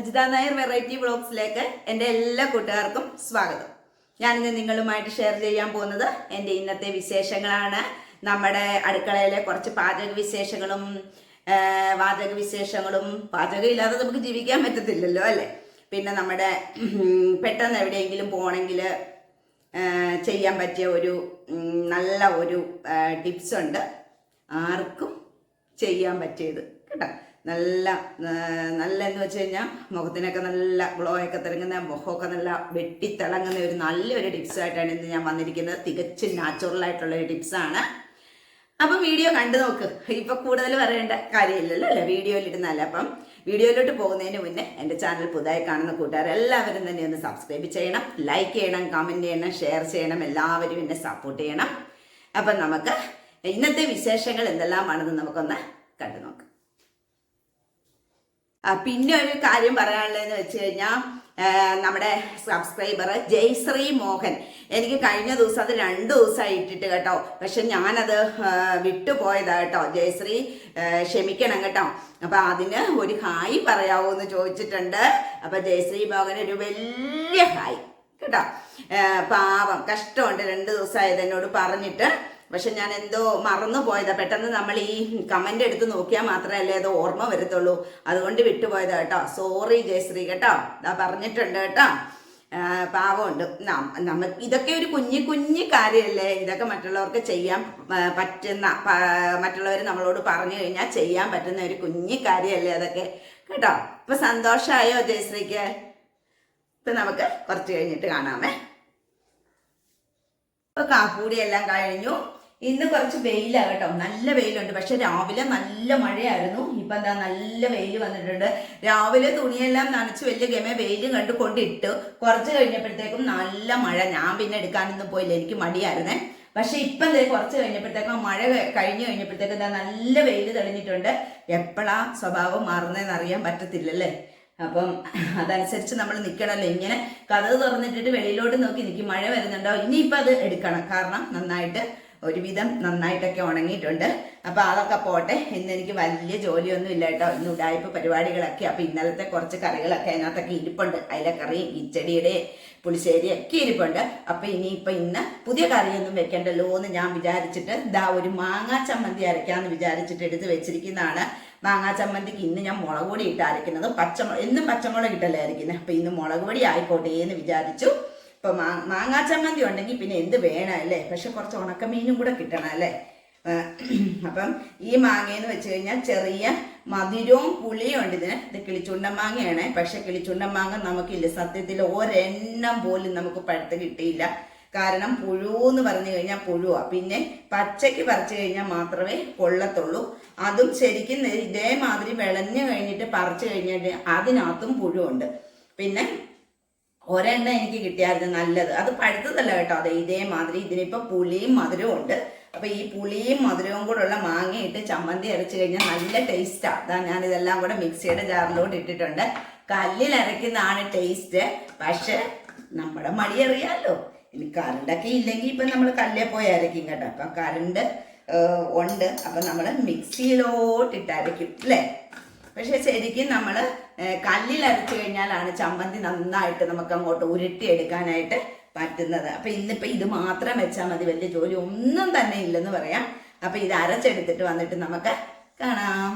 Ajitha Nair variety വ്ളോഗ്സിലേക്ക് എന്റെ എല്ലാ കൂട്ടുകാർക്കും സ്വാഗതം. ഞാനിന്ന് നിങ്ങളുമായിട്ട് ഷെയർ ചെയ്യാൻ പോകുന്നത് എന്റെ ഇന്നത്തെ വിശേഷങ്ങളാണ്. നമ്മുടെ അടുക്കളയിലെ കുറച്ച് പാചക വിശേഷങ്ങളും വാചക വിശേഷങ്ങളും പാചകം ഇല്ലാതെ നമുക്ക് ജീവിക്കാൻ പറ്റത്തില്ലല്ലോ അല്ലേ? പിന്നെ നമ്മുടെ പെട്ടെന്ന് എവിടെയെങ്കിലും പോകണമെങ്കിൽ ചെയ്യാൻ പറ്റിയ ഒരു നല്ല ഒരു ടിപ്സ് ഉണ്ട്. ആർക്കും ചെയ്യാൻ പറ്റിയത്. കേട്ടോ? നല്ല നല്ല എന്ന് വെച്ച് കഴിഞ്ഞാൽ മുഖത്തിനൊക്കെ നല്ല ഗ്ലോ ഒക്കെ തിളങ്ങുന്ന മുഖമൊക്കെ നല്ല വെട്ടിത്തിളങ്ങുന്ന ഒരു നല്ലൊരു ടിപ്സായിട്ടാണ് ഇന്ന് ഞാൻ വന്നിരിക്കുന്നത്. തികച്ചും നാച്ചുറൽ ആയിട്ടുള്ള ഒരു ടിപ്സാണ്. അപ്പം വീഡിയോ കണ്ടു നോക്ക്. ഇപ്പം കൂടുതൽ പറയേണ്ട കാര്യമില്ലല്ലോ അല്ലേ? വീഡിയോയിൽ ഇടുന്നല്ല അപ്പം വീഡിയോയിലോട്ട് പോകുന്നതിന് മുന്നേ എന്റെ ചാനൽ പുതുതായി കാണുന്ന കൂട്ടുകാർ എല്ലാവരും തന്നെ ഒന്ന് സബ്സ്ക്രൈബ് ചെയ്യണം ലൈക്ക് ചെയ്യണം കമന്റ് ചെയ്യണം ഷെയർ ചെയ്യണം എല്ലാവരും എന്നെ സപ്പോർട്ട് ചെയ്യണം. അപ്പം നമുക്ക് ഇന്നത്തെ വിശേഷങ്ങൾ എന്തെല്ലാമാണെന്ന് നമുക്കൊന്ന് കണ്ടു നോക്കാം. പിന്നെ ഒരു കാര്യം പറയാനുള്ളതെന്ന് വെച്ച് കഴിഞ്ഞാൽ നമ്മുടെ സബ്സ്ക്രൈബർ ജയ്ശ്രീ മോഹൻ. എനിക്ക് കഴിഞ്ഞ ദിവസം അത് രണ്ട് ദിവസമായി ഇട്ടിട്ട് കേട്ടോ. പക്ഷെ ഞാനത് വിട്ടുപോയതാ കേട്ടോ. ജയശ്രീ ക്ഷമിക്കണം കേട്ടോ. അപ്പൊ അതിന് ഒരു ഹായ് പറയാവോ എന്ന് ചോദിച്ചിട്ടുണ്ട്. അപ്പൊ ജയശ്രീ മോഹൻ ഒരു വലിയ ഹായ് കേട്ടോ. പാവം. കഷ്ടമുണ്ട് രണ്ട് ദിവസമായത് എന്നോട് പറഞ്ഞിട്ട്. പക്ഷെ ഞാൻ എന്തോ മറന്നു പോയതാ പെട്ടെന്ന് നമ്മൾ ഈ കമന്റ് എടുത്ത് നോക്കിയാൽ മാത്രമല്ലേ അത് ഓർമ്മ വരത്തുള്ളൂ. അതുകൊണ്ട് വിട്ടുപോയതാ കേട്ടോ. സോറി ജയശ്രീ കേട്ടോ. ഇതാ പറഞ്ഞിട്ടുണ്ട് കേട്ടോ. പാവമുണ്ട്. നമ്മ ഇതൊക്കെ ഒരു കുഞ്ഞു കുഞ്ഞു കാര്യമല്ലേ? ഇതൊക്കെ മറ്റുള്ളവർക്ക് ചെയ്യാൻ പറ്റുന്ന മറ്റുള്ളവർ നമ്മളോട് പറഞ്ഞു കഴിഞ്ഞാൽ ചെയ്യാൻ പറ്റുന്ന ഒരു കുഞ്ഞു കാര്യമല്ലേ അതൊക്കെ? കേട്ടോ? ഇപ്പൊ സന്തോഷമായോ ജയശ്രീക്ക്? ഇപ്പൊ നമുക്ക് കുറച്ച് കഴിഞ്ഞിട്ട് കാണാമേ. ഇപ്പൊ കാപ്പൂടി എല്ലാം കഴിഞ്ഞു. ഇന്ന് കുറച്ച് വെയിലാണ് കേട്ടോ. നല്ല വെയിലുണ്ട്. പക്ഷെ രാവിലെ നല്ല മഴയായിരുന്നു. ഇപ്പൊ എന്താ നല്ല വെയിൽ വന്നിട്ടുണ്ട്. രാവിലെ തുണിയെല്ലാം നനച്ച് വലിയ ഗമ വെയിൽ കണ്ട് കൊണ്ടിട്ട്. കുറച്ച് കഴിഞ്ഞപ്പോഴത്തേക്കും നല്ല മഴ. ഞാൻ പിന്നെ എടുക്കാനൊന്നും പോയില്ല. എനിക്ക് മടിയായിരുന്നേ. പക്ഷെ ഇപ്പം ദേ കുറച്ച് കഴിഞ്ഞപ്പോഴത്തേക്കും മഴ കഴിഞ്ഞു കഴിഞ്ഞ് കഴിഞ്ഞപ്പോഴത്തേക്കും എന്താ നല്ല വെയിൽ തെളിഞ്ഞിട്ടുണ്ട്. എപ്പോഴാ സ്വഭാവം മാറുന്നതെന്ന് അറിയാൻ പറ്റത്തില്ലല്ലേ? അപ്പം അതനുസരിച്ച് നമ്മൾ നിൽക്കണമല്ലോ ഇങ്ങനെ കഥ തുറന്നിട്ടിട്ട് വെളിയിലോട്ട് നോക്കി നിൽക്കും മഴ വരുന്നുണ്ടോ? ഇനിയിപ്പോൾ അത് എടുക്കണം. കാരണം നന്നായിട്ട് ഒരുവിധം നന്നായിട്ടൊക്കെ ഉണങ്ങിയിട്ടുണ്ട്. അപ്പോൾ അതൊക്കെ പോട്ടെ. ഇന്ന് എനിക്ക് വലിയ ജോലിയൊന്നും ഇല്ല കേട്ടോ. ഇന്ന് ഉടായ്പ പരിപാടികളൊക്കെ. അപ്പോൾ ഇന്നലത്തെ കുറച്ച് കറികളൊക്കെ അതിനകത്തൊക്കെ ഇരിപ്പുണ്ട്. അയിലക്കറി കിച്ചടിയുടെ പുളിശ്ശേരി ഒക്കെ ഇരിപ്പുണ്ട്. അപ്പം ഇനിയിപ്പം ഇന്ന് പുതിയ കറിയൊന്നും വെക്കണ്ടല്ലോ എന്ന് ഞാൻ വിചാരിച്ചിട്ട് ദാ ഒരു മാങ്ങാ ചമ്മന്തി അരയ്ക്കാമെന്ന് വിചാരിച്ചിട്ട് എടുത്ത് വെച്ചിരിക്കുന്നതാണ്. മാങ്ങാ ചമ്മന്തിക്ക് ഇന്ന് ഞാൻ മുളക് പൊടി ഇട്ട് അരയ്ക്കുന്നത്. പച്ചമുളക് എന്നും പച്ചമുളക് ഇട്ടല്ലേ അരയ്ക്കുന്നത് അപ്പം ഇന്ന് മുളക് പൊടി ആയിക്കോട്ടെ എന്ന് വിചാരിച്ചു. ഇപ്പം മാ മാങ്ങാ ചമ്മന്തി ഉണ്ടെങ്കിൽ പിന്നെ എന്ത് വേണം അല്ലേ? പക്ഷെ കുറച്ച് ഉണക്കമീനും കൂടെ കിട്ടണം അല്ലേ? അപ്പം ഈ മാങ്ങയെന്ന് വെച്ച് കഴിഞ്ഞാൽ ചെറിയ മധുരവും പുളിയും ഉണ്ട് ഇതിന്. ഇത് കിളിച്ചുണ്ടൻ മാങ്ങയാണ്. പക്ഷെ കിളിച്ചുണ്ടൻ മാങ്ങ നമുക്കില്ല. സത്യത്തിൽ ഒരെണ്ണം പോലും നമുക്ക് പഴുത്ത് കിട്ടിയില്ല. കാരണം പുഴു എന്ന് പറഞ്ഞു കഴിഞ്ഞാൽ പുഴുവാ. പിന്നെ പച്ചയ്ക്ക് പറിച്ചു കഴിഞ്ഞാൽ മാത്രമേ കൊള്ളത്തുള്ളൂ. അതും ശരിക്കും ഇതേമാതിരി വിളഞ്ഞു കഴിഞ്ഞിട്ട് പറിച്ചു കഴിഞ്ഞിട്ട് അതിനകത്തും പുഴുവുണ്ട്. പിന്നെ ഒരെണ്ണം എനിക്ക് കിട്ടിയായിരുന്നു നല്ലത്. അത് പഴുത്തതല്ല കേട്ടോ. അതെ ഇതേമാതിരി ഇതിനിപ്പോൾ പുളിയും മധുരവും ഉണ്ട്. അപ്പൊ ഈ പുളിയും മധുരവും കൂടെ ഉള്ള മാങ്ങയിട്ട് ചമ്മന്തി അരച്ചു കഴിഞ്ഞാൽ നല്ല ടേസ്റ്റാണ് അതാ ഞാൻ ഇതെല്ലാം കൂടെ മിക്സിയുടെ ജാറിലോട്ട് ഇട്ടിട്ടുണ്ട്. കല്ലിൽ അരയ്ക്കുന്നതാണ് ടേസ്റ്റ് പക്ഷെ നമ്മുടെ മടി അറിയാലോ. ഇനി കറണ്ടൊക്കെ ഇല്ലെങ്കിൽ ഇപ്പൊ നമ്മൾ കല്ലേ പോയി അരയ്ക്കും കേട്ടോ. അപ്പൊ കറണ്ട് ഉണ്ട്. അപ്പൊ നമ്മൾ മിക്സിയിലോട്ട് ഇട്ട് അരയ്ക്കും അല്ലേ? പക്ഷെ ശരിക്കും നമ്മൾ കല്ലിൽ അരച്ചു കഴിഞ്ഞാലാണ് ചമ്മന്തി നന്നായിട്ട് നമുക്ക് അങ്ങോട്ട് ഉരുട്ടിയെടുക്കാനായിട്ട് പറ്റുന്നത്. അപ്പൊ ഇന്നിപ്പോ ഇത് മാത്രം വെച്ചാൽ മതി വലിയ ജോലി ഒന്നും തന്നെ ഇല്ലെന്ന് പറയാം. അപ്പൊ ഇത് അരച്ചെടുത്തിട്ട് വന്നിട്ട് നമുക്ക് കാണാം.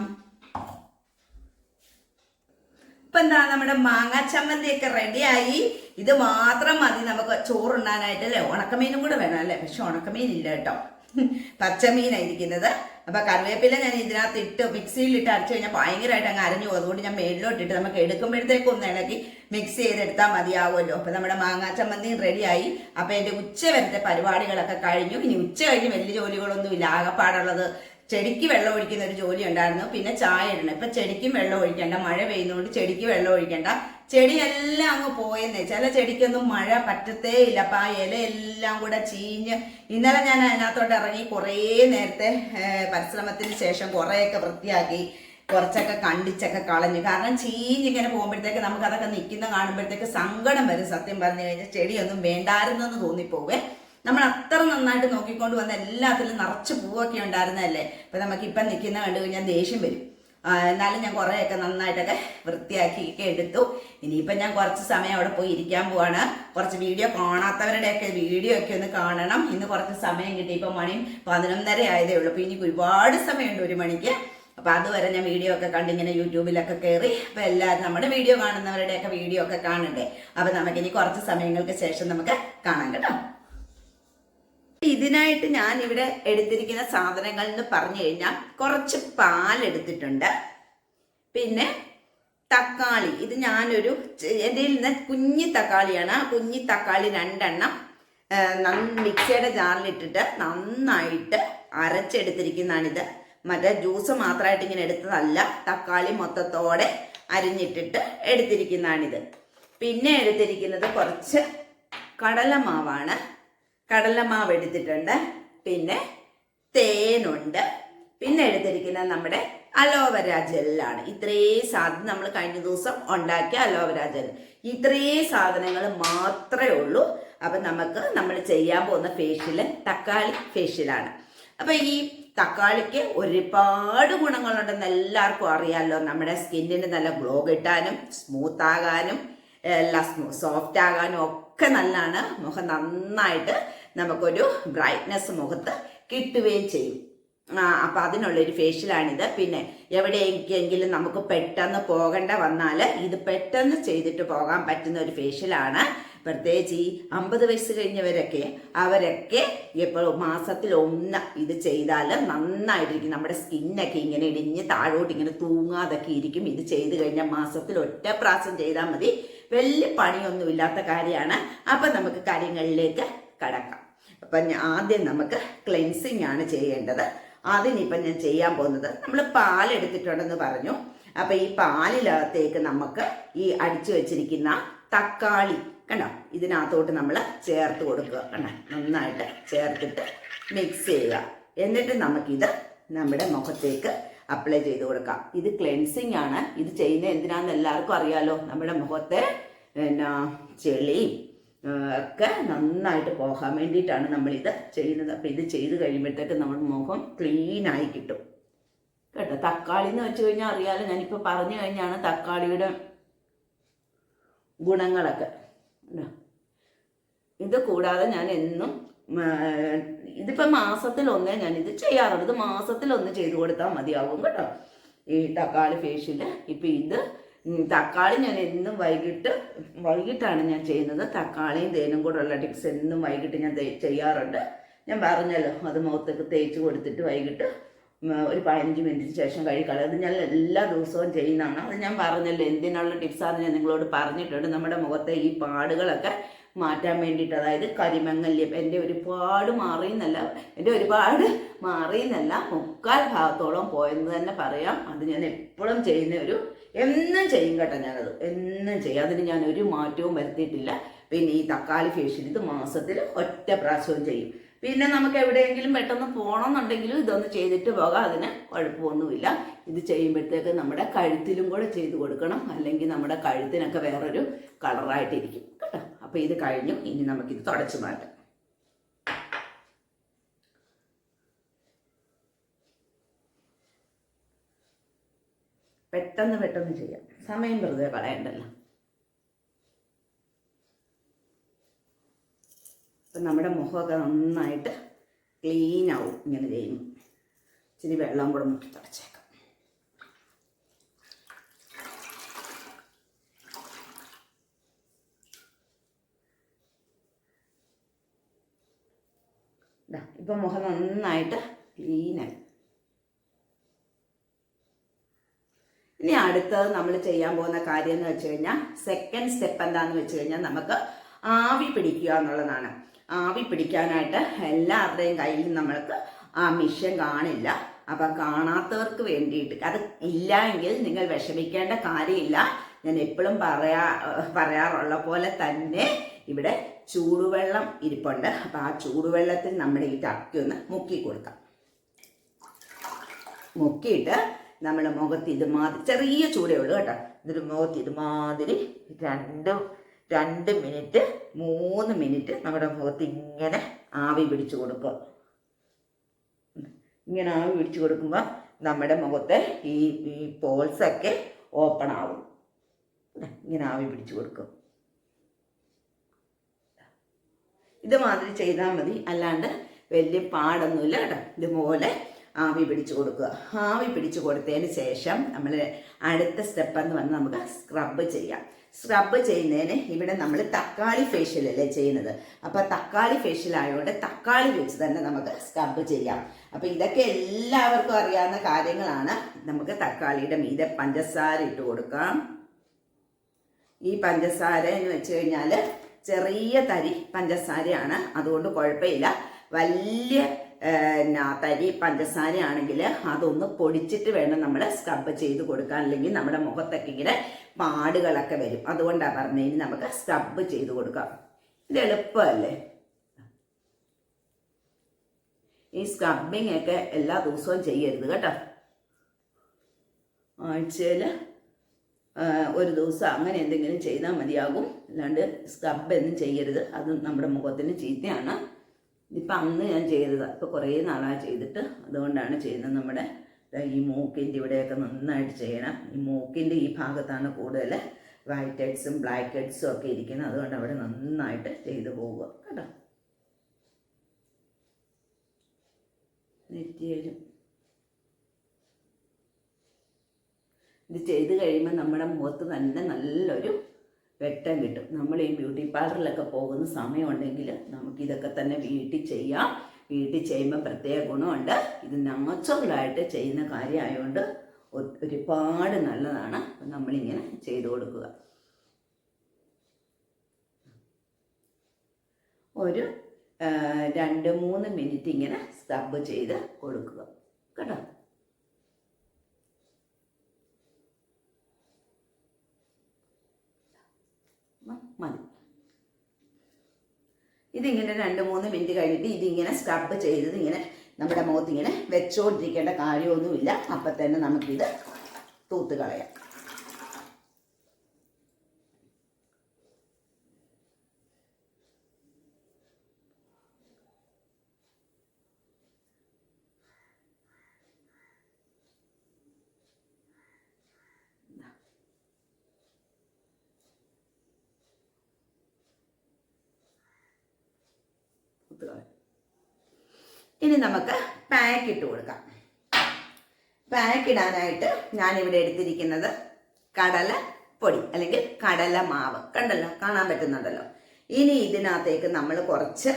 ഇപ്പൊ എന്താ നമ്മുടെ മാങ്ങാ ചമ്മന്തിയൊക്കെ റെഡിയായി. ഇത് മാത്രം മതി നമുക്ക് ചോറുണ്ണാനായിട്ട് അല്ലേ? ഉണക്കമീനും കൂടെ വേണം അല്ലേ? പക്ഷെ ഉണക്കമീൻ ഇല്ല കേട്ടോ. പച്ചമീനായിരിക്കുന്നത്. അപ്പൊ കറിവേപ്പില ഞാൻ ഇതിനകത്ത് ഇട്ട് മിക്സിയിൽ ഇട്ട് അരച്ചു കഴിഞ്ഞാൽ ഭയങ്കരമായിട്ട് അങ്ങ് അരഞ്ഞു പോകും. അതുകൊണ്ട് ഞാൻ മേളിലോട്ടിട്ട് നമുക്ക് എടുക്കുമ്പോഴത്തേക്കും ഒന്ന് ഇളക്കി മിക്സ് ചെയ്തെടുത്താൽ മതിയാവുമല്ലോ. അപ്പൊ നമ്മുടെ മാങ്ങാ ചമ്മന്തിയും റെഡിയായി. അപ്പൊ എന്റെ ഉച്ച വരത്തെ പരിപാടികളൊക്കെ കഴിഞ്ഞു. ഇനി ഉച്ച കഴിഞ്ഞ് വലിയ ജോലികളൊന്നും ഇല്ല ആകപ്പാടുള്ളത് ചെടിക്ക് വെള്ളം ഒഴിക്കുന്ന ഒരു ജോലി ഉണ്ടായിരുന്നു. പിന്നെ ചായ ഇടണം. ഇപ്പൊ ചെടിക്കും വെള്ളം ഒഴിക്കണ്ട. മഴ പെയ്യുന്നതുകൊണ്ട് ചെടിക്ക് വെള്ളം ഒഴിക്കണ്ട. ചെടിയെല്ലാം അങ്ങ് പോയെന്നേ. ചില ചെടിക്കൊന്നും മഴ പറ്റത്തേ ഇല്ല. അപ്പൊ ആ ഇലയെല്ലാം കൂടെ ചീഞ്ഞ് ഇന്നലെ ഞാൻ അതിനകത്തോട്ട് ഇറങ്ങി കുറേ നേരത്തെ പരിശ്രമത്തിന് ശേഷം കുറേയൊക്കെ വൃത്തിയാക്കി കുറച്ചൊക്കെ കണ്ടിച്ചൊക്കെ കളഞ്ഞു. കാരണം ചീഞ്ഞിങ്ങനെ പോകുമ്പോഴത്തേക്ക് നമുക്കതൊക്കെ നിൽക്കുന്ന കാണുമ്പോഴത്തേക്ക് സങ്കടം വരും. സത്യം പറഞ്ഞു കഴിഞ്ഞാൽ ചെടിയൊന്നും വേണ്ടായിരുന്നെന്ന് തോന്നിപ്പോവേ. നമ്മൾ അത്ര നന്നായിട്ട് നോക്കിക്കൊണ്ട് വന്ന എല്ലാത്തിലും നിറച്ച് പൂവൊക്കെ ഉണ്ടായിരുന്നതല്ലേ? ഇപ്പം നമുക്ക് ഇപ്പം നിൽക്കുന്ന കണ്ടു കഴിഞ്ഞാൽ ദേഷ്യം വരും. എന്നാലും ഞാൻ കുറേയൊക്കെ നന്നായിട്ടൊക്കെ വൃത്തിയാക്കിയൊക്കെ എടുത്തു. ഇനിയിപ്പം ഞാൻ കുറച്ച് സമയം അവിടെ പോയി ഇരിക്കാൻ പോവാണ്. കുറച്ച് വീഡിയോ കാണാത്തവരുടെയൊക്കെ വീഡിയോ ഒക്കെ ഒന്ന് കാണണം. ഇന്ന് കുറച്ച് സമയം കിട്ടി. ഇപ്പം മണി പതിനൊന്നര ആയതേ ഉള്ളൂ. അപ്പോൾ ഇനി ഒരുപാട് സമയമുണ്ട് ഒരു മണിക്ക്. അപ്പം അതുവരെ ഞാൻ വീഡിയോ ഒക്കെ കണ്ട് ഇങ്ങനെ യൂട്യൂബിലൊക്കെ കയറി അപ്പം എല്ലാവരും നമ്മുടെ വീഡിയോ കാണുന്നവരുടെയൊക്കെ വീഡിയോ ഒക്കെ കാണണ്ടേ? അപ്പം നമുക്ക് ഇനി കുറച്ച് സമയങ്ങൾക്ക് ശേഷം നമുക്ക് കാണാം കേട്ടോ. ഇതിനായിട്ട് ഞാൻ ഇവിടെ എടുത്തിരിക്കുന്ന സാധനങ്ങൾ എന്ന് പറഞ്ഞു കഴിഞ്ഞാൽ കുറച്ച് പാൽ എടുത്തിട്ടുണ്ട്. പിന്നെ തക്കാളി. ഇത് ഞാനൊരു എന്റെ നിന്ന് കുഞ്ഞി തക്കാളിയാണ്. ആ കുഞ്ഞി തക്കാളി രണ്ടെണ്ണം മിക്സിയുടെ ജാറിലിട്ടിട്ട് നന്നായിട്ട് അരച്ചെടുത്തിരിക്കുന്നതാണിത്. മറ്റേ ജ്യൂസ് മാത്രമായിട്ട് ഇങ്ങനെ എടുത്തതല്ല തക്കാളി മൊത്തത്തോടെ അരിഞ്ഞിട്ടിട്ട് എടുത്തിരിക്കുന്നതാണിത്. പിന്നെ എടുത്തിരിക്കുന്നത് കുറച്ച് കടലമാവാണ്. കടലമാവ് എടുത്തിട്ടുണ്ട്. പിന്നെ തേനുണ്ട്. പിന്നെ എടുത്തിരിക്കുന്ന നമ്മുടെ അലോവര ജെല്ലാണ്. ഇത്രയും സാധനം നമ്മൾ കഴിഞ്ഞ ദിവസം ഉണ്ടാക്കിയ അലോവര ജെൽ. ഇത്രയും സാധനങ്ങൾ മാത്രമേ ഉള്ളൂ. അപ്പം നമുക്ക് നമ്മൾ ചെയ്യാൻ പോകുന്ന ഫേഷ്യൽ തക്കാളി ഫേഷ്യലാണ് അപ്പം ഈ തക്കാളിക്ക് ഒരുപാട് ഗുണങ്ങളുണ്ടെന്ന് എല്ലാവർക്കും അറിയാമല്ലോ നമ്മുടെ സ്കിന്നിന് നല്ല ഗ്ലോ കിട്ടാനും സ്മൂത്ത് ആകാനും എല്ലാം സോഫ്റ്റ് ആകാനും ഒക്കെ നല്ലതാണ്. മുഖം നന്നായിട്ട് നമുക്കൊരു ബ്രൈറ്റ്നെസ് മുഖത്ത് കിട്ടുകയും ചെയ്യും. അപ്പം അതിനുള്ളൊരു ഫേഷ്യലാണിത് പിന്നെ എവിടെയെങ്കിലും നമുക്ക് പെട്ടെന്ന് പോകേണ്ട വന്നാൽ ഇത് പെട്ടെന്ന് ചെയ്തിട്ട് പോകാൻ പറ്റുന്ന ഒരു ഫേഷ്യലാണ് പ്രത്യേകിച്ച് ഈ അമ്പത് വയസ്സ് കഴിഞ്ഞവരൊക്കെ അവരൊക്കെ ഇപ്പോൾ മാസത്തിൽ ഒന്ന് ഇത് ചെയ്താൽ നന്നായിട്ടിരിക്കും. നമ്മുടെ സ്കിന്നൊക്കെ ഇങ്ങനെ ഇടിഞ്ഞ് താഴോട്ട് ഇങ്ങനെ തൂങ്ങാതൊക്കെ ഇരിക്കും. ഇത് ചെയ്ത് കഴിഞ്ഞാൽ മാസത്തിൽ ഒറ്റ പ്രാവശ്യം ചെയ്താൽ മതി. വലിയ പണിയൊന്നും ഇല്ലാത്ത കാര്യമാണ്. അപ്പം നമുക്ക് കാര്യങ്ങളിലേക്ക് കടക്കാം. അപ്പം ആദ്യം നമുക്ക് ക്ലെൻസിങ് ആണ് ചെയ്യേണ്ടത്. അതിനിപ്പം ഞാൻ ചെയ്യാൻ പോകുന്നത് നമ്മൾ പാലെടുത്തിട്ടുണ്ടെന്ന് പറഞ്ഞു. അപ്പം ഈ പാലിനകത്തേക്ക് നമുക്ക് ഈ അടിച്ചു വെച്ചിരിക്കുന്ന തക്കാളി കണ്ടോ? ഇതിനകത്തോട്ട് നമ്മൾ ചേർത്ത് കൊടുക്കുക കണ്ടോ? നന്നായിട്ട് ചേർത്തിട്ട് മിക്സ് ചെയ്യുക. എന്നിട്ട് നമുക്കിത് നമ്മുടെ മുഖത്തേക്ക് അപ്ലൈ ചെയ്ത് കൊടുക്കാം. ഇത് ക്ലെൻസിങ് ആണ്. ഇത് ചെയ്യുന്നത് എന്തിനാന്ന് എല്ലാവർക്കും അറിയാലോ. നമ്മുടെ മുഖത്തെ എന്നാ ചെളിയും ഒക്കെ നന്നായിട്ട് പോകാൻ വേണ്ടിയിട്ടാണ് നമ്മളിത് ചെയ്യുന്നത്. അപ്പം ഇത് ചെയ്ത് കഴിയുമ്പോഴത്തേക്ക് നമ്മുടെ മുഖം ക്ലീനായി കിട്ടും. കേട്ടോ? തക്കാളി എന്ന് വെച്ച് കഴിഞ്ഞാൽ അറിയാലോ ഞാനിപ്പോൾ പറഞ്ഞു കഴിഞ്ഞാണ് തക്കാളിയുടെ ഗുണങ്ങളൊക്കെ? ഇത് കൂടാതെ ഞാൻ എന്നും ഇതിപ്പോൾ മാസത്തിൽ ഒന്നേ ഞാൻ ഇത് ചെയ്യാറുണ്ട് ഇത് മാസത്തിൽ ഒന്ന് ചെയ്ത് കൊടുത്താൽ മതിയാവും കേട്ടോ. ഈ തക്കാളി ഫേഷ്യൽ ഇപ്പം ഇത് തക്കാളി ഞാൻ എന്നും വൈകിട്ട് വൈകിട്ടാണ് ഞാൻ ചെയ്യുന്നത്. തക്കാളിയും തേനും കൂടെ ഉള്ള ടിപ്സ് എന്നും വൈകിട്ട് ഞാൻ ചെയ്യാറുണ്ട്. ഞാൻ പറഞ്ഞല്ലോ അത് മുഖത്തേക്ക് തേച്ച് കൊടുത്തിട്ട് വൈകിട്ട് ഒരു പതിനഞ്ച് മിനിറ്റിന് ശേഷം കഴിക്കളയും അത് ഞാൻ എല്ലാ ദിവസവും ചെയ്യുന്നതാണ്. അത് ഞാൻ പറഞ്ഞല്ലോ എന്തിനുള്ള ടിപ്സാണെന്ന് ഞാൻ നിങ്ങളോട് പറഞ്ഞിട്ടുണ്ട്. നമ്മുടെ മുഖത്തെ ഈ പാടുകളൊക്കെ മാറ്റാൻ വേണ്ടിയിട്ട് അതായത് കരിമങ്ങല്യം. എന്റെ ഒരുപാട് മാറിയെന്നല്ല എന്റെ ഒരുപാട് മാറിയെന്നല്ല മുക്കാൽ ഭാഗത്തോളം പോയെന്ന് തന്നെ പറയാം. അത് ഞാൻ എപ്പോഴും ചെയ്യുന്ന ഒരു എന്നും ചെയ്യും കേട്ടോ ഞാനത്. എന്നും ചെയ്യും. അതിന് ഞാൻ ഒരു മാറ്റവും വരുത്തിയിട്ടില്ല. പിന്നെ ഈ തക്കാളി ഫേഷ്യൽ ഇത് മാസത്തിൽ ഒറ്റ പ്രാവശ്യവും ചെയ്യും. പിന്നെ നമുക്ക് എവിടെയെങ്കിലും പെട്ടെന്ന് പോകണമെന്നുണ്ടെങ്കിലും ഇതൊന്ന് ചെയ്തിട്ട് പോകാം. അതിന് കുഴപ്പമൊന്നുമില്ല. ഇത് ചെയ്യുമ്പോഴത്തേക്ക് നമ്മുടെ കഴുത്തിലും കൂടെ ചെയ്ത് കൊടുക്കണം. അല്ലെങ്കിൽ നമ്മുടെ കഴുത്തിനൊക്കെ വേറൊരു കളറായിട്ടിരിക്കും കേട്ടോ. അപ്പോൾ ഇത് കഴിഞ്ഞു ഇനി നമുക്കിത് തുടച്ചു മാറ്റാം. പെട്ടെന്ന് പെട്ടെന്ന് ചെയ്യാം. സമയം വെറുതെ കളയണ്ടല്ലോ. അപ്പം നമ്മുടെ മുഖമൊക്കെ നന്നായിട്ട് ക്ലീൻ ആവും ഇങ്ങനെ ചെയ്യുമ്പോൾ. ഇച്ചിരി വെള്ളം കൂടെ മുക്കി തുടച്ചേക്കാം ദാ, ഇപ്പം മുഖം നന്നായിട്ട് ക്ലീനായി ഇനി അടുത്തത് നമ്മൾ ചെയ്യാൻ പോകുന്ന കാര്യം എന്ന് വെച്ച് കഴിഞ്ഞാൽ സെക്കൻഡ് സ്റ്റെപ്പ് എന്താണെന്ന് വെച്ച് കഴിഞ്ഞാൽ നമുക്ക് ആവി പിടിക്കുക എന്നുള്ളതാണ്. ആവി പിടിക്കാനായിട്ട് എല്ലാവരുടെയും കയ്യിൽ നമ്മൾക്ക് ആ മിഷൻ കാണില്ല. അപ്പം കാണാത്തവർക്ക് വേണ്ടിയിട്ട് അത് ഇല്ല എങ്കിൽ നിങ്ങൾ വിഷമിക്കേണ്ട കാര്യമില്ല. ഞാൻ എപ്പോഴും പറയാ പറയാറുള്ള പോലെ തന്നെ ഇവിടെ ചൂടുവെള്ളം ഇരിപ്പുണ്ട്. അപ്പം ആ ചൂടുവെള്ളത്തിൽ നമ്മുടെ ഈ ടക്കി ഒന്ന് മുക്കി കൊടുക്കാം. മുക്കിയിട്ട് നമ്മൾ മുഖത്ത് ഇതുമാതിരി ചെറിയ ചൂടേ ഉള്ളൂ കേട്ടോ. ഇതൊരു മുഖത്ത് ഇതുമാതിരി രണ്ട് രണ്ട് മിനിറ്റ് മൂന്ന് മിനിറ്റ് നമ്മുടെ മുഖത്ത് ഇങ്ങനെ ആവി പിടിച്ചു കൊടുക്കുക. ഇങ്ങനെ ആവി പിടിച്ചു കൊടുക്കുമ്പോൾ നമ്മുടെ മുഖത്തെ ഈ ഈ പോൾസൊക്കെ ഓപ്പൺ ആവും. ഇങ്ങനെ ആവി പിടിച്ചു കൊടുക്കും ഇതുമാതിരി ചെയ്താൽ മതി. അല്ലാണ്ട് വലിയ പാടൊന്നുമില്ല കേട്ടോ. ഇതുപോലെ ആവി പിടിച്ചു കൊടുക്കുക. ആവി പിടിച്ചു കൊടുത്തതിന് ശേഷം നമ്മൾ അടുത്ത സ്റ്റെപ്പ് എന്ന് പറഞ്ഞാൽ നമുക്ക് സ്ക്രബ് ചെയ്യാം. സ്ക്രബ് ചെയ്യുന്നതിന് ഇവിടെ നമ്മൾ തക്കാളി ഫേഷ്യൽ അല്ലേ ചെയ്യുന്നത്? അപ്പോൾ തക്കാളി ഫേഷ്യൽ ആയതുകൊണ്ട് തക്കാളി വെച്ച് തന്നെ നമുക്ക് സ്ക്രബ് ചെയ്യാം. അപ്പോൾ ഇതൊക്കെ എല്ലാവർക്കും അറിയാവുന്ന കാര്യങ്ങളാണ്. നമുക്ക് തക്കാളിയുടെ മീതെ പഞ്ചസാര ഇട്ട് കൊടുക്കാം. ഈ പഞ്ചസാര എന്ന് വെച്ച് കഴിഞ്ഞാൽ ചെറിയ തരി പഞ്ചസാരയാണ്. അതുകൊണ്ട് കുഴപ്പമില്ല. വലിയ തരി പഞ്ചസാരയാണെങ്കിൽ അതൊന്ന് പൊടിച്ചിട്ട് വേണം നമ്മൾ സ്ക്രബ് ചെയ്ത് കൊടുക്കാൻ. അല്ലെങ്കിൽ നമ്മുടെ മുഖത്തൊക്കെ ഇങ്ങനെ പാടുകളൊക്കെ വരും. അതുകൊണ്ടാണ് പറഞ്ഞതിന് നമുക്ക് സ്ക്രബ് ചെയ്ത് കൊടുക്കാം. ഇത് എളുപ്പമല്ലേ? ഈ സ്ക്രബിങ് ഒക്കെ എല്ലാ ദിവസവും ചെയ്യരുത് കേട്ടോ. ആഴ്ചയിൽ ഒരു ദിവസം അങ്ങനെ എന്തെങ്കിലും ചെയ്താൽ മതിയാകും. അല്ലാണ്ട് സ്ക്രബ് ഒന്നും ചെയ്യരുത്. അത് നമ്മുടെ മുഖത്തിന് ചീത്തയാണ്. ഇപ്പം അന്ന് ഞാൻ ചെയ്തത്. ഇപ്പോൾ കുറേ നാളായി ചെയ്തിട്ട് അതുകൊണ്ടാണ് ചെയ്യുന്നത് നമ്മുടെ ഈ മൂക്കിന്റെ ഇവിടെയൊക്കെ നന്നായിട്ട് ചെയ്യണം. ഈ മൂക്കിന്റെ ഈ ഭാഗത്താണ് കൂടുതൽ വൈറ്റ് ഹെഡ്സും ബ്ലാക്ക് ഹെഡ്സും ഒക്കെ ഇരിക്കുന്നത്. അതുകൊണ്ട് അവിടെ നന്നായിട്ട് ചെയ്തു പോവുക. കേട്ടോ? നെറ്റിയിലും. ഇത് ചെയ്ത് കഴിയുമ്പോൾ നമ്മുടെ മുഖത്ത് തന്നെ നല്ലൊരു വെട്ടം കിട്ടും. നമ്മൾ ഈ ബ്യൂട്ടി പാർലറിലൊക്കെ പോകുന്ന സമയമുണ്ടെങ്കിൽ നമുക്കിതൊക്കെ തന്നെ വീട്ടിൽ ചെയ്യാം. വീട്ടിൽ ചെയ്യുമ്പോൾ പ്രത്യേക ഗുണമുണ്ട്. ഇത് നാച്ചുറലായിട്ട് ചെയ്യുന്ന കാര്യമായതുകൊണ്ട് ഒരുപാട് നല്ലതാണ്. നമ്മളിങ്ങനെ ചെയ്തു കൊടുക്കുക. ഒരു രണ്ട് മൂന്ന് മിനിറ്റ് ഇങ്ങനെ സ്ക്രബ് ചെയ്ത് കൊടുക്കുക. കേട്ടോ മ- മതി. ഇതിങ്ങനെ രണ്ട് മൂന്ന് മിനിറ്റ് കഴിഞ്ഞിട്ട് ഇതിങ്ങനെ സ്ക്രബ് ചെയ്തത് ഇങ്ങനെ നമ്മുടെ മുഖത്ത് ഇങ്ങനെ വെച്ചുകൊണ്ടിരിക്കേണ്ട കാര്യമൊന്നുമില്ല. അപ്പം തന്നെ നമുക്കിത് തൂത്ത് കളയാം. ഇനി നമുക്ക് പാക്ക് ഇട്ട് കൊടുക്കാം. പാക്ക് ഇടാനായിട്ട് ഞാൻ ഇവിടെ എടുത്തിരിക്കുന്നത് കടല പൊടി അല്ലെങ്കിൽ കടല മാവ്. കണ്ടല്ലോ? കാണാൻ പറ്റുന്നുണ്ടല്ലോ? ഇനി ഇതിനകത്തേക്ക് നമ്മൾ കുറച്ച്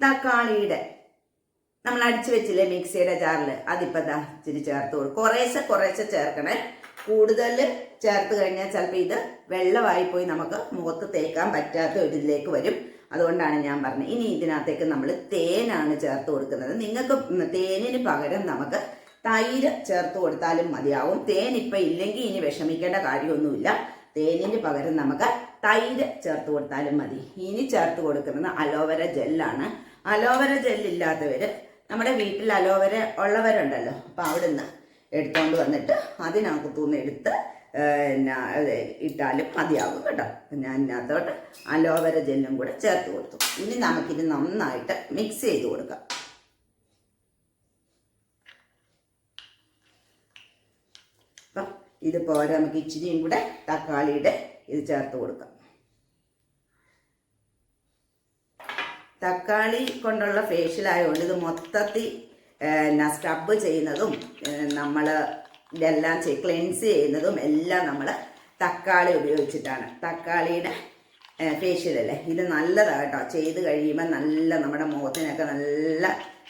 തക്കാളിയുടെ നമ്മൾ അടിച്ചു വെച്ചില്ലേ മിക്സിയുടെ ജാറിൽ? അതിപ്പോൾ ദാ ഇച്ചിരി ചേർത്ത് കൊടുക്കും കുറേശ്ശെ കുറേശ്ശെ ചേർക്കണേ. കൂടുതൽ ചേർത്ത് കഴിഞ്ഞാൽ ചിലപ്പോൾ ഇത് വെള്ളമായി പോയി നമുക്ക് മുഖത്ത് തേക്കാൻ പറ്റാത്ത ഒരു ഇതിലേക്ക് വരും. അതുകൊണ്ടാണ് ഞാൻ പറഞ്ഞത്. ഇനി ഇതിനകത്തേക്ക് നമ്മൾ തേനാണ് ചേർത്ത് കൊടുക്കുന്നത്. നിങ്ങൾക്ക് തേനിന് പകരം നമുക്ക് തൈര് ചേർത്ത് കൊടുത്താലും മതിയാവും. തേൻ ഇപ്പം ഇല്ലെങ്കിൽ ഇനി വിഷമിക്കേണ്ട കാര്യമൊന്നുമില്ല. തേനിന് പകരം നമുക്ക് തൈര് ചേർത്ത് കൊടുത്താലും മതി. ഇനി ചേർത്ത് കൊടുക്കുന്നത് അലോവര ജെല്ലാണ്. അലോവര ജെല്ലില്ലാത്തവർ നമ്മുടെ വീട്ടിൽ അലോവര ഉള്ളവരുണ്ടല്ലോ. അപ്പോൾ അവിടുന്ന് എടുത്തുകൊണ്ട് വന്നിട്ട് അതിനകത്തുനിന്ന് എടുത്ത് പിന്നെ ഇട്ടാലും മതിയാകും കേട്ടോ. ഞാൻ ഇതിനകത്തോട്ട് അലോവര ജെല്ലും കൂടെ ചേർത്ത് കൊടുത്തു. ഇനി നമുക്കിത് നന്നായിട്ട് മിക്സ് ചെയ്ത് കൊടുക്കാം. അപ്പം ഇത് പോരാ നമുക്ക് ഇച്ചിരിയും കൂടെ തക്കാളിയുടെ ഇത് ചേർത്ത് കൊടുക്കാം. തക്കാളി കൊണ്ടുള്ള ഫേഷ്യൽ ആയതുകൊണ്ട് ഇത് മൊത്തത്തിൽ സ്ക്രബ് ചെയ്യുന്നതും നമ്മൾ ഇതെല്ലാം ചെയ് ക്ലെൻസ് ചെയ്യുന്നതും എല്ലാം നമ്മൾ തക്കാളി ഉപയോഗിച്ചിട്ടാണ്. തക്കാളിയുടെ ഫേഷ്യൽ അല്ലേ? ഇത് നല്ലതാണ് കേട്ടോ. ചെയ്ത് കഴിയുമ്പോൾ നല്ല നമ്മുടെ മുഖത്തിനൊക്കെ നല്ല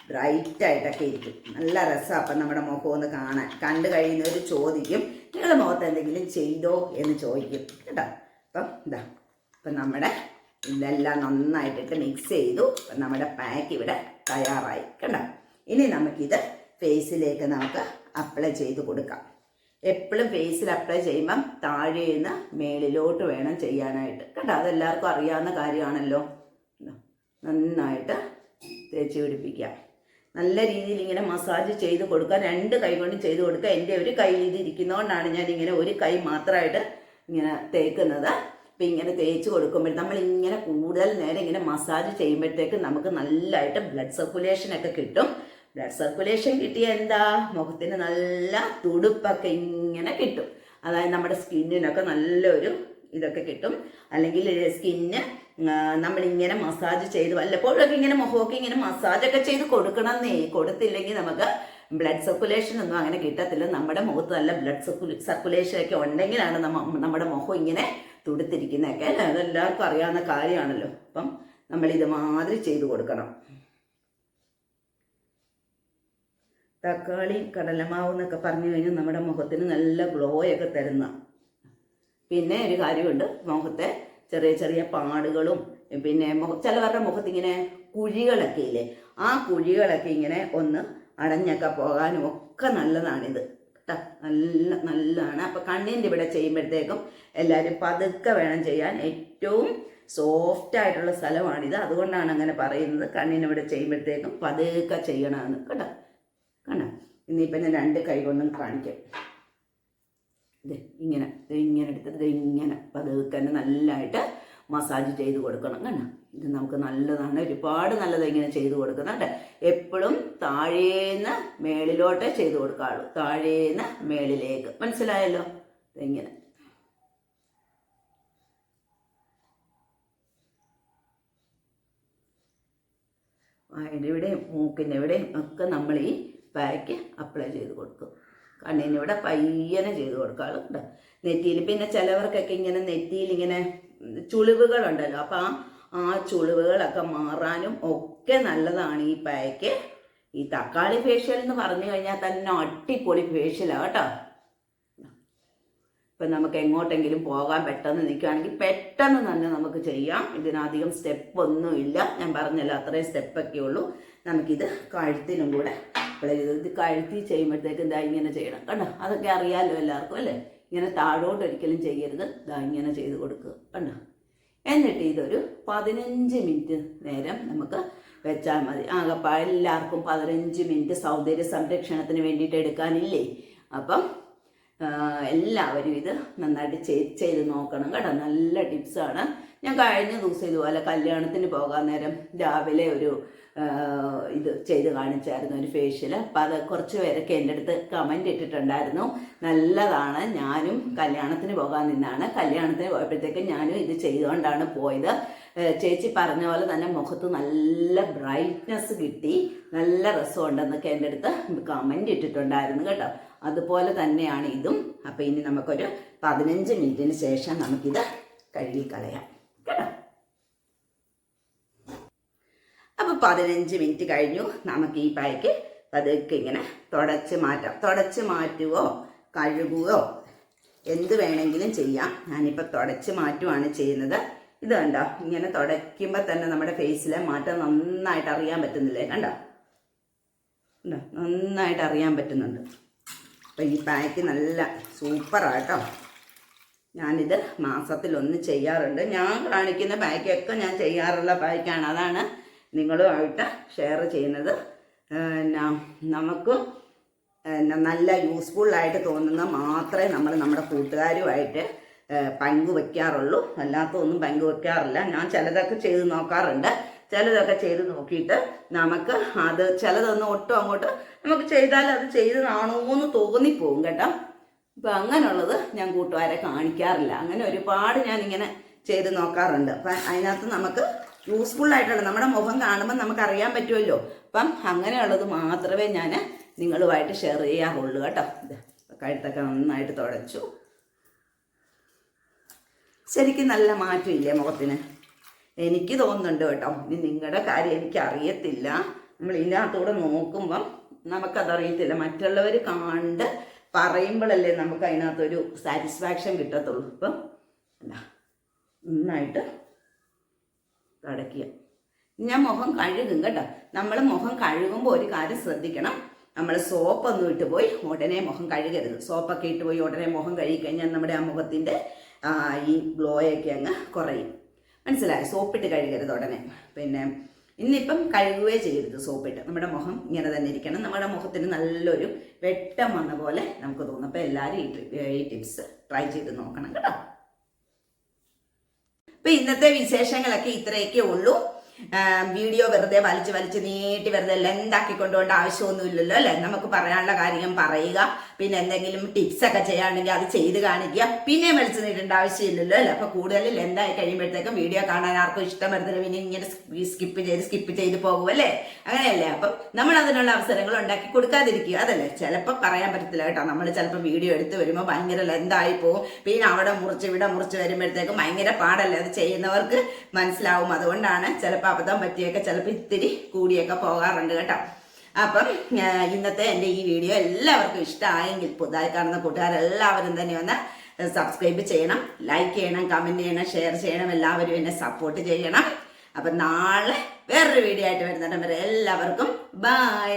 ബ്രൈറ്റ് ആയിട്ടൊക്കെ ഇരിക്കും. നല്ല രസമാണ് അപ്പം നമ്മുടെ മുഖം ഒന്ന് കാണാൻ. കണ്ടു കഴിയുന്നവർ ചോദിക്കും നിങ്ങൾ മുഖത്ത് എന്തെങ്കിലും ചെയ്തോ? എന്ന് ചോദിക്കും. കേട്ടോ? അപ്പം ഇതാ അപ്പം നമ്മുടെ ഇതെല്ലാം നന്നായിട്ടിട്ട് മിക്സ് ചെയ്തു. അപ്പം നമ്മുടെ പാക്ക് ഇവിടെ തയ്യാറായി. കേട്ടോ? ഇനി നമുക്കിത് ഫേസിലേക്ക് നമുക്ക് അപ്ലൈ ചെയ്ത് കൊടുക്കാം. എപ്പോഴും ഫേസിൽ അപ്ലൈ ചെയ്യുമ്പം താഴെ നിന്ന് മേളിലോട്ട് വേണം ചെയ്യാനായിട്ട്. കേട്ടോ അതെല്ലാവർക്കും അറിയാവുന്ന കാര്യമാണല്ലോ. നന്നായിട്ട് തേച്ച് പിടിപ്പിക്കാം നല്ല രീതിയിൽ ഇങ്ങനെ മസാജ് ചെയ്ത് കൊടുക്കുക. രണ്ട് കൈ കൊണ്ട് ചെയ്ത് കൊടുക്കുക. എന്റെ ഒരു കൈ ഇത് ഇരിക്കുന്നതുകൊണ്ടാണ് ഞാൻ ഇങ്ങനെ ഒരു കൈ മാത്രമായിട്ട് ഇങ്ങനെ തേക്കുന്നത്. അപ്പം ഇങ്ങനെ തേച്ച് കൊടുക്കുമ്പോൾ നമ്മൾ ഇങ്ങനെ കൂടുതൽ നേരം ഇങ്ങനെ മസാജ് ചെയ്യുമ്പോഴത്തേക്ക് നമുക്ക് നല്ലതായിട്ട് ബ്ലഡ് സർക്കുലേഷൻ ഒക്കെ കിട്ടും. ബ്ലഡ് സർക്കുലേഷൻ കിട്ടിയ എന്താ മുഖത്തിന് നല്ല തുടുപ്പൊക്കെ ഇങ്ങനെ കിട്ടും. അതായത് നമ്മുടെ സ്കിന്നിനൊക്കെ നല്ലൊരു ഇതൊക്കെ കിട്ടും. അല്ലെങ്കിൽ സ്കിന്ന് നമ്മളിങ്ങനെ മസാജ് ചെയ്ത് വല്ലപ്പോഴൊക്കെ ഇങ്ങനെ മുഖമൊക്കെ ഇങ്ങനെ മസാജൊക്കെ ചെയ്ത് കൊടുക്കണമെന്നേ കൊടുത്തില്ലെങ്കിൽ നമുക്ക് ബ്ലഡ് സർക്കുലേഷൻ ഒന്നും അങ്ങനെ കിട്ടത്തില്ല. നമ്മുടെ മുഖത്ത് നല്ല ബ്ലഡ് സർക്കുലേഷൻ ഒക്കെ ഉണ്ടെങ്കിലാണ് നമ്മ നമ്മുടെ മുഖം ഇങ്ങനെ തുടുത്തിരിക്കുന്നതൊക്കെ. അതെല്ലാവർക്കും അറിയാവുന്ന കാര്യമാണല്ലോ. അപ്പം നമ്മൾ ഇതുമാതിരി ചെയ്തു കൊടുക്കണം. തക്കാളി കടലമാവ് എന്നൊക്കെ പറഞ്ഞു കഴിഞ്ഞാൽ നമ്മുടെ മുഖത്തിന് നല്ല ഗ്ലോ ഒക്കെ തരുന്ന. പിന്നെ ഒരു കാര്യമുണ്ട് മുഖത്തെ ചെറിയ ചെറിയ പാടുകളും പിന്നെ മുഖ ചിലവരുടെ മുഖത്ത് ഇങ്ങനെ കുഴികളൊക്കെ ഇല്ലേ? ആ കുഴികളൊക്കെ ഇങ്ങനെ ഒന്ന് അടഞ്ഞൊക്കെ പോകാനും ഒക്കെ നല്ലതാണിത്. കേട്ടോ? നല്ല നല്ലതാണ്. അപ്പം കണ്ണിന്റെ ഇവിടെ ചെയ്യുമ്പോഴത്തേക്കും എല്ലാവരും പതുക്കെ വേണം ചെയ്യാൻ. ഏറ്റവും സോഫ്റ്റ് ആയിട്ടുള്ള സ്ഥലമാണിത്. അതുകൊണ്ടാണ് അങ്ങനെ പറയുന്നത്. കണ്ണിന് ഇവിടെ ചെയ്യുമ്പോഴത്തേക്കും പതുക്കെ ചെയ്യണമെന്ന്. കേട്ടോ? കണ്ടോ ഇനിയിപ്പം ഞാൻ രണ്ട് കൈ കൊണ്ടും കാണിക്കാം. ഇത് ഇങ്ങനെ ഇത് ഇങ്ങനെ എടുത്തിട്ട് ഇത് ഇങ്ങനെ പതുക്കെ തന്നെ നല്ലതായിട്ട് മസാജ് ചെയ്ത് കൊടുക്കണം കണ്ടോ? ഇത് നമുക്ക് നല്ലതാണ്. ഒരുപാട് നല്ലത് ഇങ്ങനെ ചെയ്ത് കൊടുക്കുന്നുണ്ട് എപ്പോഴും താഴേന്ന് മേളിലോട്ടേ ചെയ്ത് കൊടുക്കാറുള്ളൂ താഴേന്ന് മേളിലേക്ക്. മനസ്സിലായല്ലോ? ഇങ്ങനെ. വായുടെ എവിടെയും മൂക്കിന്റെ എവിടെയും ഒക്കെ നമ്മൾ ഈ പാക്ക് അപ്ലൈ ചെയ്ത് കൊടുക്കും കണ്ണിന് ഇവിടെ പയ്യനെ ചെയ്ത് കൊടുക്കാറുണ്ട്. നെറ്റിയിൽ പിന്നെ ചിലവർക്കൊക്കെ ഇങ്ങനെ നെറ്റിയിൽ ഇങ്ങനെ ചുളിവുകളുണ്ടല്ലോ. അപ്പം ആ ചുളിവുകളൊക്കെ മാറാനും ഒക്കെ നല്ലതാണ് ഈ പാക്ക്. ഈ തക്കാളി ഫേഷ്യൽ എന്ന് പറഞ്ഞു കഴിഞ്ഞാൽ തന്നെ അടിപൊളി ഫേഷ്യലാണ് കേട്ടോ. ഇപ്പം നമുക്ക് എങ്ങോട്ടെങ്കിലും പോകാൻ പെട്ടെന്ന് നിൽക്കുകയാണെങ്കിൽ പെട്ടെന്ന് തന്നെ നമുക്ക് ചെയ്യാം. ഇതിനധികം സ്റ്റെപ്പ് ഒന്നുമില്ല. ഞാൻ പറഞ്ഞല്ലോ അത്രയും സ്റ്റെപ്പൊക്കെ ഉള്ളൂ നമുക്കിത് കഴുത്തിനും കൂടെ ചെയ്ത് ഇത് കഴുത്തി ചെയ്യുമ്പോഴത്തേക്ക് ഇതാ ഇങ്ങനെ ചെയ്യണം. കണ്ടോ? അതൊക്കെ അറിയാമല്ലോ എല്ലാവർക്കും അല്ലേ? ഇങ്ങനെ താഴോട്ട് ഒരിക്കലും ചെയ്യരുത്. ഇതാ ഇങ്ങനെ ചെയ്ത് കൊടുക്കുക. കണ്ടോ? എന്നിട്ട് ഇതൊരു പതിനഞ്ച് മിനിറ്റ് നേരം നമുക്ക് വെച്ചാൽ മതി. ആകപ്പാ എല്ലാവർക്കും പതിനഞ്ച് മിനിറ്റ് സൗന്ദര്യ സംരക്ഷണത്തിന് വേണ്ടിയിട്ട് എടുക്കാനില്ലേ? അപ്പം എല്ലാവരും ഇത് നന്നായിട്ട് ചെയ്ത് നോക്കണം. കേട്ടോ നല്ല ടിപ്സാണ്. ഞാൻ കഴിഞ്ഞ ദിവസം ഇതുപോലെ കല്യാണത്തിന് പോകാൻ നേരം രാവിലെ ഒരു ഇത് ചെയ്ത് കാണിച്ചായിരുന്നു ഒരു ഫേഷ്യൽ അപ്പോൾ അത് കുറച്ച് പേരൊക്കെ എന്റെ അടുത്ത് കമന്റ് ഇട്ടിട്ടുണ്ടായിരുന്നു. നല്ലതാണ്. ഞാനും കല്യാണത്തിന് പോകാൻ നിന്നാണ്. കല്യാണത്തിന് പോയപ്പോഴത്തേക്കും ഞാനും ഇത് ചെയ്തുകൊണ്ടാണ് പോയത്. ചേച്ചി പറഞ്ഞ പോലെ തന്നെ മുഖത്ത് നല്ല ബ്രൈറ്റ്നസ് കിട്ടി. നല്ല രസമുണ്ടെന്നൊക്കെ എന്റെ അടുത്ത് കമന്റ് ഇട്ടിട്ടുണ്ടായിരുന്നു കേട്ടോ. അതുപോലെ തന്നെയാണ് ഇതും. അപ്പോൾ ഇനി നമുക്കൊരു പതിനഞ്ച് മിനിറ്റിന് ശേഷം നമുക്കിത് കഴുകിക്കളയാം. കേട്ടോ? അപ്പോൾ പതിനഞ്ച് മിനിറ്റ് കഴിഞ്ഞു. നമുക്ക് ഈ പായ്ക്ക് പതുക്കെ ഇങ്ങനെ തുടച്ച് മാറ്റാം. തുടച്ച് മാറ്റുവോ? കഴുകുകയോ എന്ത് വേണമെങ്കിലും ചെയ്യാം. ഞാനിപ്പോൾ തുടച്ച് മാറ്റുവാണ് ചെയ്യുന്നത്. ഇത് കണ്ടോ? ഇങ്ങനെ തുടയ്ക്കുമ്പോൾ തന്നെ നമ്മുടെ ഫേസിലെ മാറ്റം നന്നായിട്ട് അറിയാൻ പറ്റുന്നില്ലേ? കണ്ടോ? നന്നായിട്ട് അറിയാൻ പറ്റുന്നുണ്ട്. അപ്പം ഈ പാക്ക് നല്ല സൂപ്പറാട്ടോ ഞാനിത് മാസത്തിലൊന്ന് ചെയ്യാറുണ്ട്. ഞാൻ കാണിക്കുന്ന പാക്കൊക്കെ ഞാൻ ചെയ്യാറുള്ള പായ്ക്കാണ്. അതാണ് നിങ്ങളുമായിട്ട് ഷെയർ ചെയ്യുന്നത്. പിന്നെ നമുക്ക് നല്ല യൂസ്ഫുള്ളായിട്ട് തോന്നുന്ന മാത്രമേ നമ്മൾ നമ്മുടെ കൂട്ടുകാരുമായിട്ട് പങ്കുവെക്കാറുള്ളൂ. അല്ലാത്തൊന്നും പങ്കുവെക്കാറില്ല. ഞാൻ ചിലതൊക്കെ ചെയ്ത് നോക്കാറുണ്ട്. ചിലതൊക്കെ ചെയ്ത് നോക്കിയിട്ട് നമുക്ക് അത് ചിലതൊന്നും ഒട്ടും അങ്ങോട്ട് നമുക്ക് ചെയ്താൽ അത് ചെയ്തതാണോ എന്ന് തോന്നിപ്പോവും കേട്ടോ. അപ്പം അങ്ങനെയുള്ളത് ഞാൻ കൂട്ടുകാരെ കാണിക്കാറില്ല. അങ്ങനെ ഒരുപാട് ഞാനിങ്ങനെ ചെയ്ത് നോക്കാറുണ്ട്. അപ്പം അതിനകത്ത് നമുക്ക് യൂസ്ഫുൾ ആയിട്ടുള്ള നമ്മുടെ മുഖം കാണുമ്പോൾ നമുക്ക് അറിയാൻ പറ്റുമല്ലോ. അപ്പം അങ്ങനെയുള്ളത് മാത്രമേ ഞാൻ നിങ്ങളുമായിട്ട് ഷെയർ ചെയ്യാറുള്ളൂ കേട്ടോ. കഴുത്തൊക്കെ നന്നായിട്ട് തുടച്ചു. ശരിക്കും നല്ല മാറ്റമില്ലേ മുഖത്തിന്? എനിക്ക് തോന്നുന്നുണ്ട് കേട്ടോ. ഇനി നിങ്ങളുടെ കാര്യം എനിക്ക് അറിയത്തില്ല നമ്മൾ ഇതിനകത്തൂടെ നോക്കുമ്പം നമുക്കതറിയത്തില്ല. മറ്റുള്ളവർ കണ്ട് പറയുമ്പോഴല്ലേ നമുക്ക് അതിനകത്തൊരു സാറ്റിസ്ഫാക്ഷൻ കിട്ടത്തുള്ളൂ. അപ്പം എന്താ? നന്നായിട്ട് തടയ്ക്കുക ഞാൻ മുഖം കഴുകും കേട്ടോ. നമ്മൾ മുഖം കഴുകുമ്പോൾ ഒരു കാര്യം ശ്രദ്ധിക്കണം. നമ്മൾ സോപ്പൊന്നും ഇട്ട് പോയി ഉടനെ മുഖം കഴുകരുത്. സോപ്പൊക്കെ ഇട്ട് പോയി ഉടനെ മുഖം കഴുകിക്കഴിഞ്ഞാൽ നമ്മുടെ ആ മുഖത്തിന്റെ ഈ ഗ്ലോയൊക്കെ അങ്ങ് കുറയും. മനസ്സിലായി? സോപ്പിട്ട് കഴുകരുത് ഉടനെ. പിന്നെ ഇന്നിപ്പം കഴുകുകയേ ചെയ്യരുത് സോപ്പിട്ട്. നമ്മുടെ മുഖം ഇങ്ങനെ തന്നെ ഇരിക്കണം. നമ്മുടെ മുഖത്തിന് നല്ലൊരു വെട്ടം വന്ന പോലെ നമുക്ക് തോന്നും. അപ്പോൾ എല്ലാവരും ഈ ഈ ടിപ്സ് ട്രൈ ചെയ്ത് നോക്കണം കേട്ടോ. അപ്പൊ ഇന്നത്തെ വിശേഷങ്ങളൊക്കെ ഇത്രയൊക്കെ ഉള്ളൂ. വീഡിയോ വെറുതെ വലിച്ച് വലിച്ച് നീട്ടി വെറുതെ ലെന്താക്കി കൊണ്ടുപോകേണ്ട ആവശ്യമൊന്നുമില്ലല്ലോ അല്ലേ? നമുക്ക് പറയാനുള്ള കാര്യം പറയുക. പിന്നെ എന്തെങ്കിലും ടിപ്സ് ഒക്കെ ചെയ്യുകയാണെങ്കിൽ അത് ചെയ്ത് കാണിക്കുക. പിന്നെ വലിച്ചു നീട്ടേണ്ട ആവശ്യമില്ലല്ലോ അല്ലേ? അപ്പൊ കൂടുതൽ ലെന്തായി കഴിയുമ്പോഴത്തേക്കും വീഡിയോ കാണാൻ ആർക്കും ഇഷ്ടം വരുന്നില്ല. പിന്നെ ഇങ്ങനെ സ്കിപ്പ് ചെയ്ത് സ്കിപ്പ് ചെയ്ത് പോകും അല്ലേ? അങ്ങനെയല്ലേ? അപ്പം നമ്മൾ അതിനുള്ള അവസരങ്ങൾ ഉണ്ടാക്കി കൊടുക്കാതിരിക്കുക. അതല്ലേ? ചിലപ്പോൾ പറയാൻ പറ്റത്തില്ല കേട്ടോ. നമ്മൾ ചിലപ്പോൾ വീഡിയോ എടുത്ത് വരുമ്പോൾ ഭയങ്കര ലെന്തായി പോകും. പിന്നെ അവിടെ മുറിച്ച് ഇവിടെ മുറിച്ച് വരുമ്പോഴത്തേക്കും ഭയങ്കര പാടല്ലേ? അത് ചെയ്യുന്നവർക്ക് മനസ്സിലാവും. അതുകൊണ്ടാണ് ചിലപ്പോൾ അബദ്ധം പറ്റിയൊക്കെ ചിലപ്പോൾ ഇത്തിരി കൂടിയൊക്കെ പോകാറുണ്ട് കേട്ടോ. അപ്പം ഇന്നത്തെ എന്റെ ഈ വീഡിയോ എല്ലാവർക്കും ഇഷ്ടമായെങ്കിൽ പുതുതായി കാണുന്ന കൂട്ടുകാരെല്ലാവരും തന്നെ ഒന്ന് സബ്സ്ക്രൈബ് ചെയ്യണം ലൈക്ക് ചെയ്യണം കമന്റ് ചെയ്യണം ഷെയർ ചെയ്യണം എല്ലാവരും എന്നെ സപ്പോർട്ട് ചെയ്യണം. അപ്പം നാളെ വേറൊരു വീഡിയോ ആയിട്ട് വരുന്നിടം വരെ എല്ലാവർക്കും ബൈ